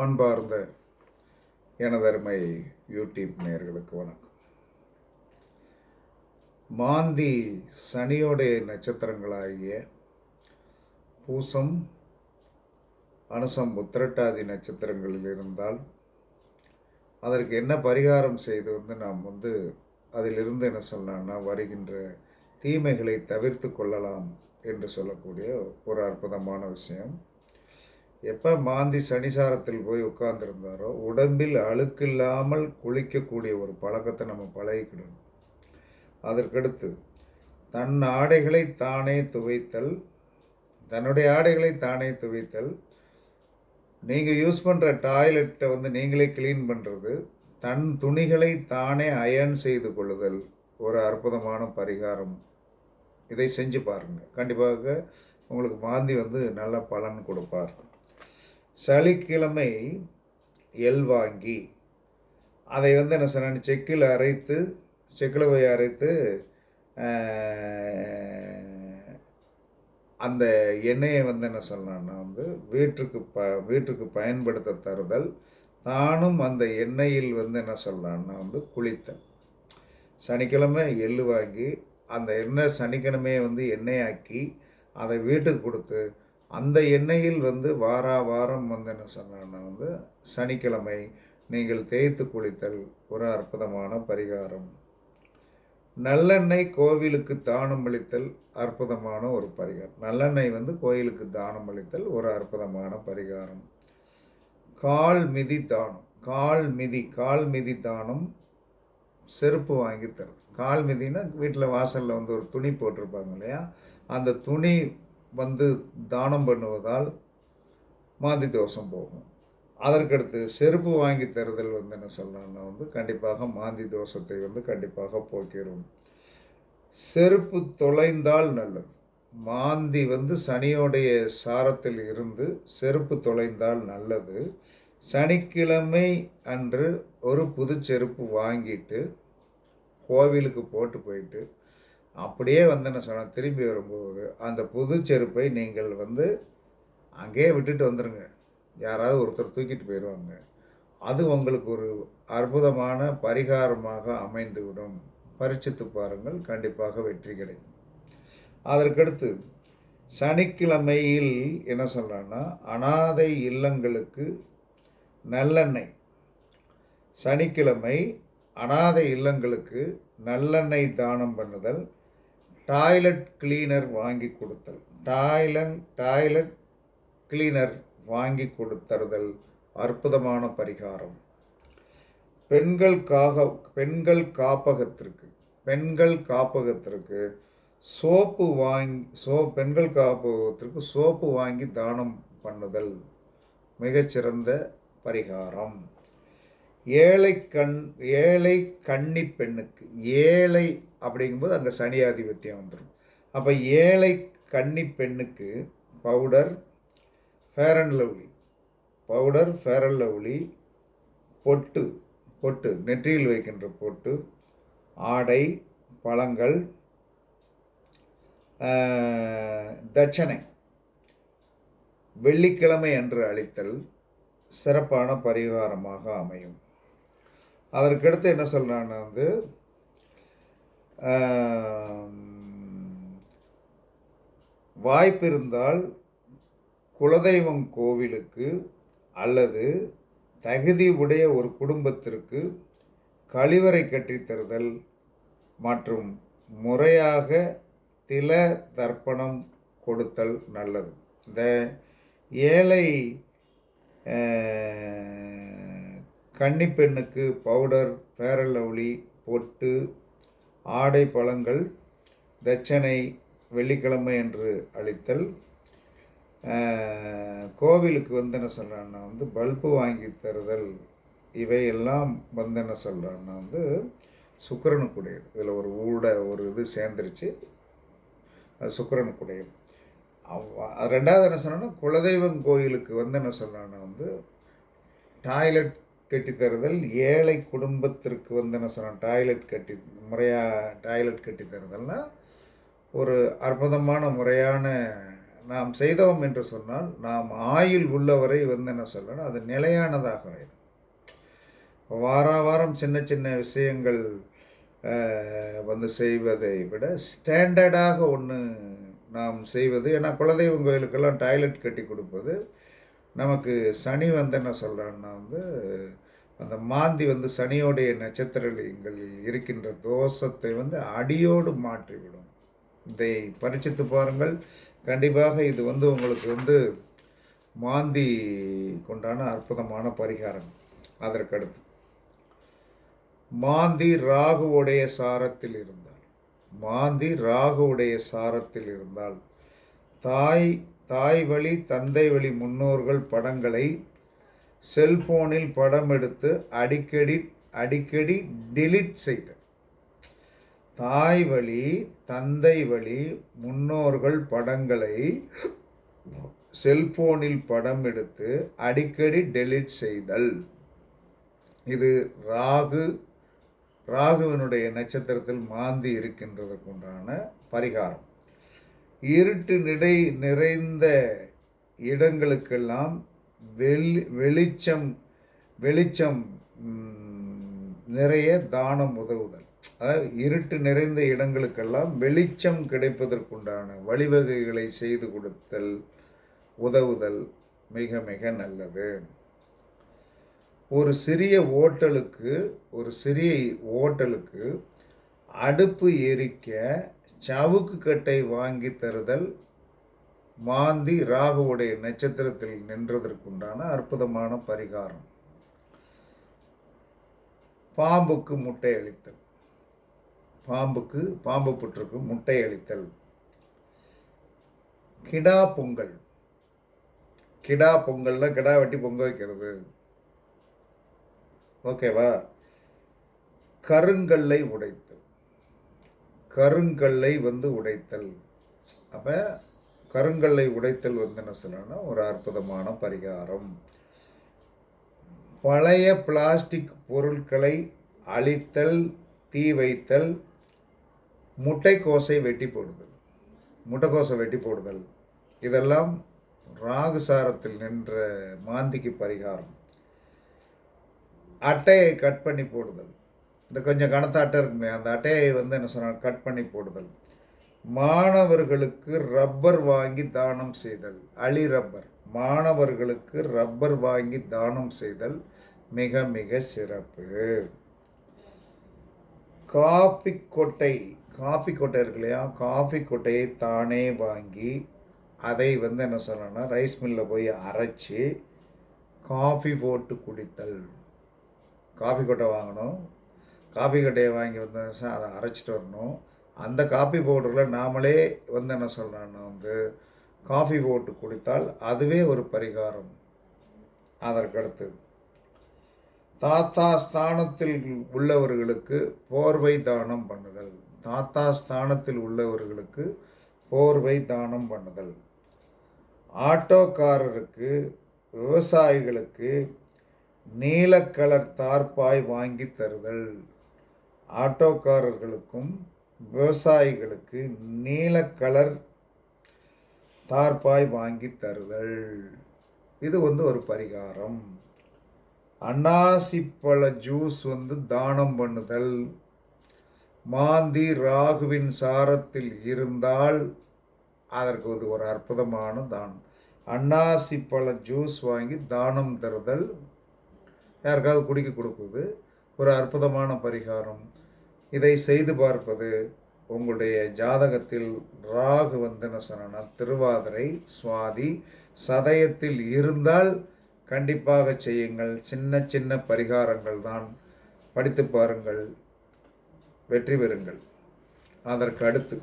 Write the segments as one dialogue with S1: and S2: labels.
S1: பண்பார்ந்த எனதருமை யூடியூப் நேயர்களுக்கு வணக்கம். மாந்தி சனியோடைய நட்சத்திரங்களாகிய பூசம் அனுசம் உத்திரட்டாதி நட்சத்திரங்களில் இருந்தால் அதற்கு என்ன பரிகாரம் செய்து வந்து நாம் வந்து அதிலிருந்து என்ன சொல்லலாம்னா வருகின்ற தீமைகளை தவிர்த்து கொள்ளலாம் என்று சொல்லக்கூடிய ஒரு அற்புதமான விஷயம். எப்போ மாந்தி சனிசாரத்தில் போய் உட்கார்ந்துருந்தாரோ உடம்பில் அழுக்கில்லாமல் குளிக்கக்கூடிய ஒரு பழக்கத்தை நம்ம பழகிக்கிடணும். அதற்கடுத்து தன் ஆடைகளை தானே துவைத்தல் தன்னுடைய ஆடைகளை தானே துவைத்தல் நீங்கள் யூஸ் பண்ணுற டாய்லெட்டை வந்து நீங்களே க்ளீன் பண்ணுறது தன் துணிகளை தானே அயன் செய்து கொள்ளுதல் ஒரு அற்புதமான பரிகாரம். இதை செஞ்சு பாருங்கள் கண்டிப்பாக உங்களுக்கு மாந்தி வந்து நல்ல பலன் கொடுப்பார். சனிக்கிழமை எல் வாங்கி அதை வந்து என்ன சொன்னேன் செக்கில் அரைத்து செக்கில் போய் அரைத்து அந்த எண்ணெயை வந்து என்ன சொல்லலாம்னா வந்து வீட்டுக்கு ப வீட்டுக்கு பயன்படுத்த தருதல். தானும் அந்த எண்ணெயில் வந்து என்ன சொல்லலாம்னா வந்து குளித்தல் சனிக்கிழமை எள்ளு வாங்கி அந்த எண்ணெய் சனிக்கிழமையை வந்து எண்ணெயாக்கி அதை வீட்டுக்கு கொடுத்து அந்த எண்ணெயில் வந்து வாரா வாரம் வந்து என்ன சொன்னான்னா வந்து சனிக்கிழமை நீங்கள் தேய்த்து குளித்தல் ஒரு அற்புதமான பரிகாரம். நல்லெண்ணெய் கோவிலுக்கு தானம் அளித்தல் அற்புதமான ஒரு பரிகாரம். நல்லெண்ணெய் வந்து கோயிலுக்கு தானம் அளித்தல் ஒரு அற்புதமான பரிகாரம். கால் மிதி தானம். கால் மிதி கால் மிதி தானம் செருப்பு வாங்கி தருது. கால் மிதினா வீட்டில் வாசலில் வந்து ஒரு துணி போட்டிருப்பாங்க இல்லையா? அந்த துணி வந்து தானம் பண்ணுவதால் மாந்தி தோஷம் போகும். அதற்கடுத்து செருப்பு வாங்கி தருதல் வந்து என்ன சொல்கிறாங்கன்னா வந்து கண்டிப்பாக மாந்தி தோஷத்தை வந்து கண்டிப்பாக போக்கிடும் செருப்பு தொலைந்தால் நல்லது. மாந்தி வந்து சனியோடைய சாரத்தில் இருந்து செருப்பு தொலைந்தால் நல்லது. சனிக்கிழமை அன்று ஒரு புது செருப்பு வாங்கிட்டு கோவிலுக்கு போட்டு போயிட்டு அப்படியே வந்து என்ன சொன்னால் திரும்பி வரும்போது அந்த புது செருப்பை நீங்கள் வந்து அங்கேயே விட்டுட்டு வந்துடுங்க யாராவது ஒருத்தர் தூக்கிட்டு போயிடுவாங்க அது உங்களுக்கு ஒரு அற்புதமான பரிகாரமாக அமைந்துவிடும். பரிச்சித்து பாருங்கள் கண்டிப்பாக வெற்றி கிடைக்கும். அதற்கடுத்து சனிக்கிழமையில் என்ன சொல்கிறான்னா அனாதை இல்லங்களுக்கு நல்லெண்ணெய். சனிக்கிழமை அனாதை இல்லங்களுக்கு நல்லெண்ணெய் தானம் பண்ணுதல் டாய்லெட் கிளீனர் வாங்கி கொடுத்தல். டாய்லன் டாய்லெட் கிளீனர் வாங்கி கொடுத்தருதல் அற்புதமான பரிகாரம். பெண்கள் காக பெண்கள் காப்பகத்திற்கு பெண்கள் காப்பகத்திற்கு சோப்பு வாங்கி சோ பெண்கள் காப்பகத்திற்கு சோப்பு வாங்கி தானம் பண்ணுதல் மிகச்சிறந்த பரிகாரம். ஏழை கண் ஏழை கன்னி பெண்ணுக்கு ஏழை அப்படிங்கும்போது அங்கே சனியாதிபத்தியம் வந்துடும் அப்போ ஏழை கன்னி பெண்ணுக்கு powder Fair and Lovely powder Fair and Lovely பொட்டு பொட்டு நெற்றியில் வைக்கின்ற பொட்டு ஆடை பழங்கள் தட்சணை. வெள்ளிக்கிழமை அன்று அளித்தல் சிறப்பான பரிகாரமாக அமையும். அதற்கடுத்து என்ன சொல்கிறான்னா வந்து வாய்ப்பிருந்தால் வாய்ப்பு இருந்தால் குலதெய்வம் கோவிலுக்கு அல்லது தகுதி உடைய ஒரு குடும்பத்திற்கு கழிவறை கட்டித்தருதல் மற்றும் முறையாக தில தர்ப்பணம் கொடுத்தல் நல்லது. இந்த ஏழை கன்னிப்பெண்ணுக்கு பெண்ணுக்கு பவுடர் ஃபேரல் லவ்லி பொட்டு ஆடை பழங்கள் தட்சணை வெள்ளிக்கிழமை என்று அளித்தல். கோவிலுக்கு வந்து என்ன சொல்கிறான்னா வந்து பல்பு வாங்கி தருதல். இவையெல்லாம் வந்து என்ன சொல்கிறான்னா வந்து சுக்கரனுக்குடையது. இதில் ஒரு ஊட ஒரு இது சேர்ந்துருச்சு. அது சுக்கிரனுக்குடையது. ரெண்டாவது என்ன சொன்னோன்னா குலதெய்வம் கோயிலுக்கு வந்து என்ன சொல்கிறான்னா வந்து டாய்லெட் கட்டித்தருதல் ஏழை குடும்பத்திற்கு வந்து என்ன சொன்னால் டாய்லெட் கட்டி முறையாக டாய்லெட் கட்டித்தருதல்னால் ஒரு அற்புதமான முறையான நாம் செய்தோம் என்று சொன்னால் நாம் ஆயுள் உள்ளவரை வந்து என்ன சொல்லணும் அது நிலையானதாக ஆயிடும் வார வாரம் சின்ன சின்ன விஷயங்கள் வந்து செய்வதை விட ஸ்டாண்டர்டாக ஒன்று நாம் செய்வது ஏன்னா குலதெய்வம் கோயிலுக்கெல்லாம் டாய்லெட் கட்டி கொடுப்பது நமக்கு சனி வந்து என்ன சொல்கிறான்னா வந்து அந்த மாந்தி வந்து சனியோடைய நட்சத்திரங்களில் இருக்கின்ற தோஷத்தை வந்து அடியோடு மாற்றிவிடும். இதை பரிச்சித்து பாருங்கள். கண்டிப்பாக இது வந்து உங்களுக்கு வந்து மாந்தி கொண்டான அற்புதமான பரிகாரம். அதற்கடுத்து மாந்தி ராகுவுடைய சாரத்தில் இருந்தால் மாந்தி ராகுவுடைய சாரத்தில் இருந்தால் தாய் தாய் வழி தந்தை வழி முன்னோர்கள் படங்களை செல்போனில் படம் எடுத்து அடிக்கடி அடிக்கடி டிலீட் செய்தல் தாய் வழி தந்தை வழி முன்னோர்கள் படங்களை செல்போனில் படம் எடுத்து அடிக்கடி டெலிட் செய்தல். இது ராகு ராகுவினுடைய நட்சத்திரத்தில் மாந்தி இருக்கின்றதற்குண்டான பரிகாரம். இருட்டு நிறை நிறைந்த இடங்களுக்கெல்லாம் வெளி வெளிச்சம் வெளிச்சம் நிறைய தானம் உதவுதல். அதாவது இருட்டு நிறைந்த இடங்களுக்கெல்லாம் வெளிச்சம் கிடைப்பதற்குண்டான வழிவகைகளை செய்து கொடுத்தல் உதவுதல் மிக மிக நல்லது. ஒரு சிறிய ஓட்டலுக்கு ஒரு சிறிய ஓட்டலுக்கு அடுப்பு எரிக்க சவுக்கு கட்டை வாங்கி தருதல் மாந்தி ராகுவுடைய நட்சத்திரத்தில் நின்றதற்குண்டான அற்புதமான பரிகாரம். பாம்புக்கு முட்டை அளித்தல். பாம்புக்கு பாம்பு புற்றுக்கு முட்டை அளித்தல். கிடா பொங்கல். கிடா பொங்கல்ல கிடா வெட்டி பொங்க வைக்கிறது. ஓகேவா? கருங்கல்லை உடைத்தல். கருங்கல்லை வந்து உடைத்தல். அப்போ கருங்கல்லை உடைத்தல் வந்து என்ன சொல்லணும்னா ஒரு அற்புதமான பரிகாரம். பழைய பிளாஸ்டிக் பொருட்களை அழித்தல் தீ வைத்தல் முட்டைக்கோசை வெட்டி போடுதல். முட்டைக்கோசை வெட்டி போடுதல். இதெல்லாம் ராகு சாரத்தில் நின்ற மாந்திக்கு பரிகாரம். அட்டையை கட் பண்ணி போடுதல். இந்த கொஞ்சம் கனத்த அட்டை இருக்குமே அந்த அட்டையை வந்து என்ன சொன்னால் கட் பண்ணி போடுதல். மாணவர்களுக்கு ரப்பர் வாங்கி தானம் செய்தல். அலி ரப்பர். மாணவர்களுக்கு ரப்பர் வாங்கி தானம் செய்தல் மிக மிக சிறப்பு. காபி கொட்டை. காஃபி கொட்டை இருக்கு இல்லையா? காஃபி கொட்டையை தானே வாங்கி அதை வந்து என்ன சொல்லணும்னா ரைஸ் மில்லில் போய் அரைச்சி காஃபி போட்டு குடித்தல். காஃபி கொட்டை வாங்கணும். காப்பி கட்டையை வாங்கி வந்து அதை அரைச்சிட்டு வரணும். அந்த காப்பி பவுடரில் நாமளே வந்து என்ன சொல்கிறேன்னா வந்து காஃபி போட்டு குடித்தால் அதுவே ஒரு பரிகாரம். அதற்கடுத்து தாத்தா ஸ்தானத்தில் உள்ளவர்களுக்கு போர்வை தானம் பண்ணுதல். தாத்தா ஸ்தானத்தில் உள்ளவர்களுக்கு போர்வை தானம் பண்ணுதல். ஆட்டோக்காரருக்கு விவசாயிகளுக்கு நீல கலர் தார்ப்பாய் வாங்கி தருதல். ஆட்டோக்காரர்களுக்கும் விவசாயிகளுக்கு நீல கலர் தார்ப்பாய் வாங்கி தருதல். இது வந்து ஒரு பரிகாரம். அன்னாசிப்பழ ஜூஸ் வந்து தானம் பண்ணுதல். மாந்தி ராகுவின் சாரத்தில் இருந்தால் அதற்கு வந்து ஒரு அற்புதமான தானம். அன்னாசி பழ ஜூஸ் வாங்கி தானம் தருதல். யாருக்காவது குடிக்க கொடுப்பது ஒரு அற்புதமான பரிகாரம். இதை செய்து பார்ப்பது உங்களுடைய ஜாதகத்தில் ராகு வந்து திருவாதிரை சுவாதி சதயத்தில் இருந்தால் கண்டிப்பாக செய்யுங்கள். சின்ன சின்ன பரிகாரங்கள் தான் படித்து பாருங்கள். வெற்றி பெறுங்கள். அதற்கு அடுத்து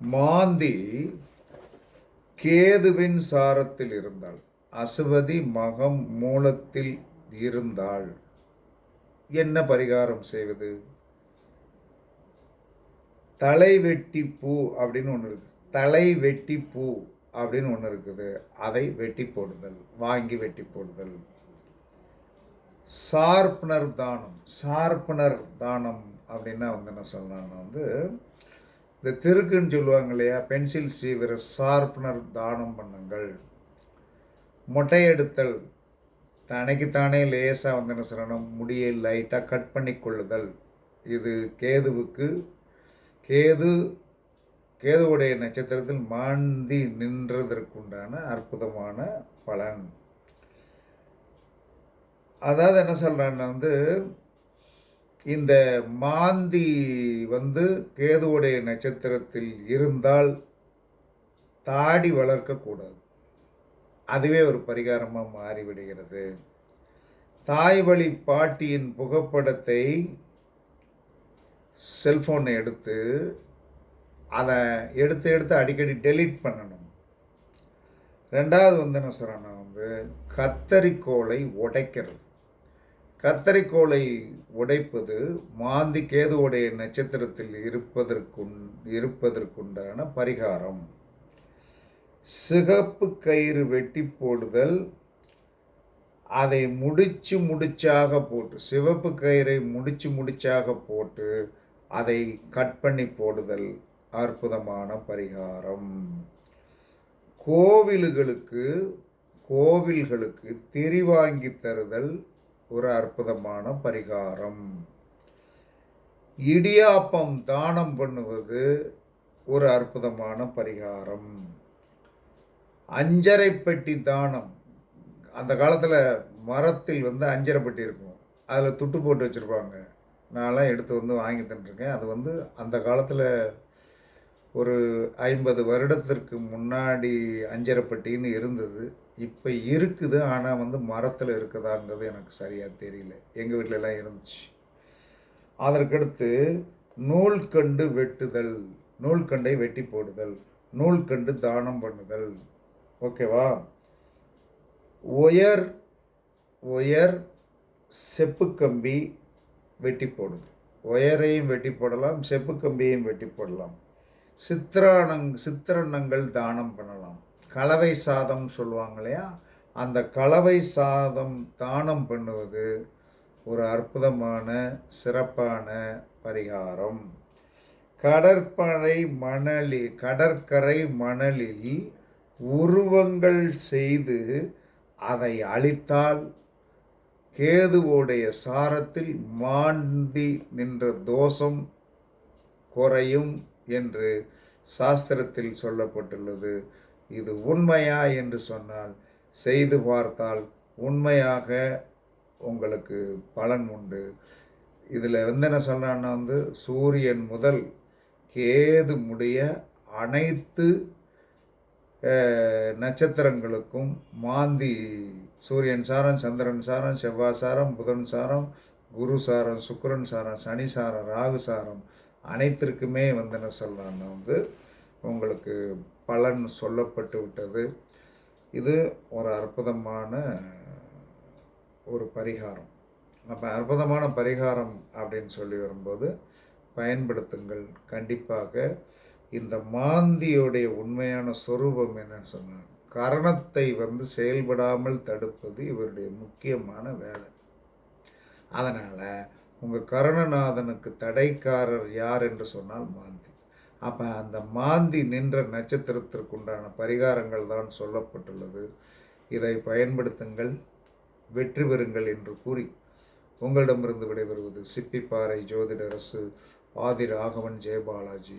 S1: மாந்தி கேதுவின் சாரத்தில் இருந்தால் அசுவதி மகம் மூலத்தில் இருந்தால் என்ன பரிகாரம் செய்வது? தலை வெட்டி பூ அப்படின்னு ஒன்று இருக்குது தலை வெட்டி பூ அப்படின்னு ஒன்று இருக்குது. அதை வெட்டி போடுதல் வாங்கி வெட்டி போடுதல். ஷார்ப்னர் தானம் ஷார்ப்னர் தானம் அப்படின்னா வந்து என்ன சொல்லலாம்னா வந்து இந்த திருக்குன்னு சொல்லுவாங்க இல்லையா? பென்சில் சீவிர ஷார்ப்னர் தானம் பண்ணுங்கள். மொட்டை எடுத்தல் தனக்குத்தானே லேசாக வந்து என்ன சொல்லணும் முடியை லைட்டாக கட் பண்ணி கொள்ளுதல். இது கேதுவுக்கு கேது கேதுவுடைய நட்சத்திரத்தில் மாந்தி நின்றதற்குண்டான அற்புதமான பலன். அதாவது என்ன சொல்கிறான்னா வந்து இந்த மாந்தி வந்து கேதுவுடைய நட்சத்திரத்தில் இருந்தால் தாடி வளர்க்கக்கூடாது அதுவே ஒரு பரிகாரமாக மாறிவிடுகிறது. தாய் வழி பாட்டியின் புகைப்படத்தை செல்ஃபோனை எடுத்து அதை எடுத்து எடுத்து அடிக்கடி டெலீட் பண்ணணும். ரெண்டாவது வந்து என்ன சொல்கிறேன்னா வந்து கத்தரிக்கோளை உடைக்கிறது. கத்தரிக்கோளை உடைப்பது மாந்தி கேதுவுடைய நட்சத்திரத்தில் இருப்பதற்குண் இருப்பதற்குண்டான பரிகாரம். சிகப்பு கயிறு வெட்டி போடுதல் அதை முடிச்சு முடிச்சாக போட்டு சிவப்பு கயிறை முடிச்சு முடிச்சாக போட்டு அதை கட் பண்ணி போடுதல் அற்புதமான பரிகாரம். கோவில்களுக்கு கோவில்களுக்கு திரி வாங்கி தருதல் ஒரு அற்புதமான பரிகாரம். இடியாப்பம் தானம் பண்ணுவது ஒரு அற்புதமான பரிகாரம். அஞ்சரை பெட்டி தானம். அந்த காலத்தில் மரத்தில் வந்து அஞ்சரை பெட்டி இருக்கும். அதில் துட்டு போட்டு வச்சுருப்பாங்க. நான்லாம் எடுத்து வந்து வாங்கி தந்துருக்கேன் அது வந்து அந்த காலத்தில் ஒரு ஐம்பது வருடத்திற்கு முன்னாடி அஞ்சரை பெட்டின்னு இருந்தது. இப்போ இருக்குது. ஆனால் வந்து மரத்தில் இருக்குதாங்கிறது எனக்கு சரியாக தெரியல. எங்கள் வீட்டிலலாம் இருந்துச்சு. அதற்கடுத்து நூல்கண்டு வெட்டுதல் நூல்கண்டை வெட்டி போடுதல் நூல்கண்டு தானம் பண்ணுதல் ஓகேவா? ஒயர் ஒயர் செப்பு கம்பி வெட்டி போடுது. ஒயரையும் வெட்டி போடலாம் செப்பு கம்பியையும் வெட்டி போடலாம். சித்திரானங் சித்திரண்ணங்கள் தானம் பண்ணலாம். கலவை சாதம் சொல்லுவாங்க இல்லையா? அந்த கலவை சாதம் தானம் பண்ணுவது ஒரு அற்புதமான சிறப்பான பரிகாரம். கடற்படை மணலில் கடற்கரை மணலில் உருவங்கள் செய்து அதை அழித்தால் கேதுவோடைய சாரத்தில் மாண்டி நின்ற தோஷம் குறையும் என்று சாஸ்திரத்தில் சொல்லப்பட்டுள்ளது. இது உண்மையா என்று சொன்னால் செய்து பார்த்தால் உண்மையாக உங்களுக்கு பலன் உண்டு. இதில் வந்து என்ன சொல்கிறான்னா வந்து சூரியன் முதல் கேது முடிய அனைத்து நட்சத்திரங்களுக்கும் மாந்தி சூரியன் சாரம் சந்திரன் சாரம் செவ்வாய் சாரம் புதன் சாரம் குரு சாரம் சுக்கரன் சாரம் சனி சாரம் ராகு சாரம் அனைத்திற்குமே வந்து என்ன சொல்லலான்னா வந்து உங்களுக்கு பலன் சொல்லப்பட்டு விட்டது. இது ஒரு அற்புதமான ஒரு பரிகாரம். அப்போ அற்புதமான பரிகாரம் அப்படின்னு சொல்லி வரும்போது பயன்படுத்துங்கள். கண்டிப்பாக இந்த மாந்தியோடைய உண்மையான சொரூபம் என்னன்னு சொன்னாங்க கரணத்தை வந்து செயல்படாமல் தடுப்பது இவருடைய முக்கியமான வேலை. அதனால் உங்கள் கருணநாதனுக்கு தடைக்காரர் யார் என்று சொன்னால் மாந்தி. அப்போ அந்த மாந்தி நின்ற நட்சத்திரத்திற்குண்டான பரிகாரங்கள் தான் சொல்லப்பட்டுள்ளது. இதை பயன்படுத்துங்கள் வெற்றி பெறுங்கள் என்று கூறி உங்களிடமிருந்து விடைபெறுவது சிப்பிப்பாறை ஜோதிடரசு ஆதி ராகவன் ஜெயபாலாஜி.